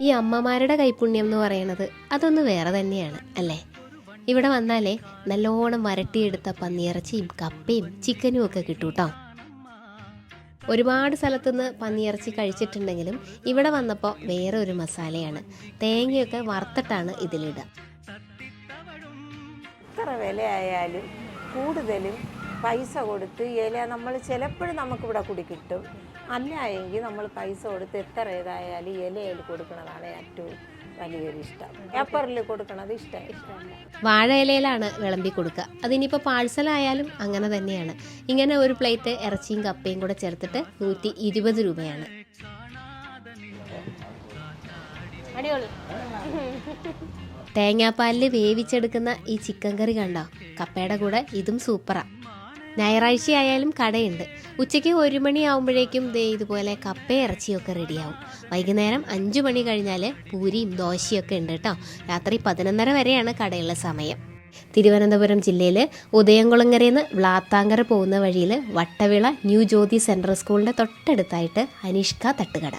ഈ അമ്മമാരുടെ കൈപുണ്യം എന്ന് പറയുന്നത് അതൊന്ന് വേറെ തന്നെയാണ് അല്ലേ? ഇവിടെ വന്നാലേ നല്ലോണം വരട്ടിയെടുത്ത പന്നിയിറച്ചിയും കപ്പയും ചിക്കനും ഒക്കെ കിട്ടും കേട്ടോ ഒരുപാട് സ്ഥലത്തുനിന്ന് പന്നിയിറച്ചി കഴിച്ചിട്ടുണ്ടെങ്കിലും ഇവിടെ വന്നപ്പോൾ വേറെ ഒരു മസാലയാണ്. തേങ്ങയൊക്കെ വറുത്തിട്ടാണ് ഇതിലിടുക. എത്ര വിലയായാലും കൂടുതലും പൈസ കൊടുത്ത് ഇല നമ്മൾ ചിലപ്പോഴും നമുക്കിവിടെ കുടി കിട്ടും. അല്ല എങ്കിൽ നമ്മൾ പൈസ കൊടുത്ത് എത്ര ഏതായാലും ഇലയിൽ കൊടുക്കുന്നതാണ് ഏറ്റവും വലിയൊരു ഇഷ്ടം. പേപ്പറിൽ കൊടുക്കണത് ഇഷ്ടം. ഇഷ്ടമല്ല വാഴ ഇലയിലാണ് വിളമ്പി കൊടുക്കുക. അതിനിപ്പോൾ പാഴ്സലായാലും അങ്ങനെ തന്നെയാണ്. ഇങ്ങനെ ഒരു പ്ലേറ്റ് ഇറച്ചിയും കപ്പയും കൂടെ ചേർത്തിട്ട് നൂറ്റി ഇരുപത് രൂപയാണ്. തേങ്ങാപ്പാലിൽ വേവിച്ചെടുക്കുന്ന ഈ ചിക്കൻ കറി കണ്ടോ? കപ്പയുടെ കൂടെ ഇതും സൂപ്പറാ ഞായറാഴ്ച ആയാലും കടയുണ്ട്. ഉച്ചയ്ക്ക് ഒരു മണിയാവുമ്പോഴേക്കും ദേ ഇതുപോലെ കപ്പ ഇറച്ചിയൊക്കെ റെഡിയാവും. വൈകുന്നേരം അഞ്ചു മണി കഴിഞ്ഞാൽ പൂരിയും ദോശയൊക്കെ ഉണ്ട് കേട്ടോ. രാത്രി പതിനൊന്നര വരെയാണ് കടയുള്ള സമയം. തിരുവനന്തപുരം ജില്ലയിൽ ഉദയംകുളങ്ങരയിൽ നിന്ന് വ്ളാത്താങ്കര പോകുന്ന വഴിയിൽ വട്ടവിള ന്യൂ ജ്യോതി സെൻട്രൽ സ്കൂളിന്റെ തൊട്ടടുത്തായിട്ട് അനിഷ്ക തട്ടുകട.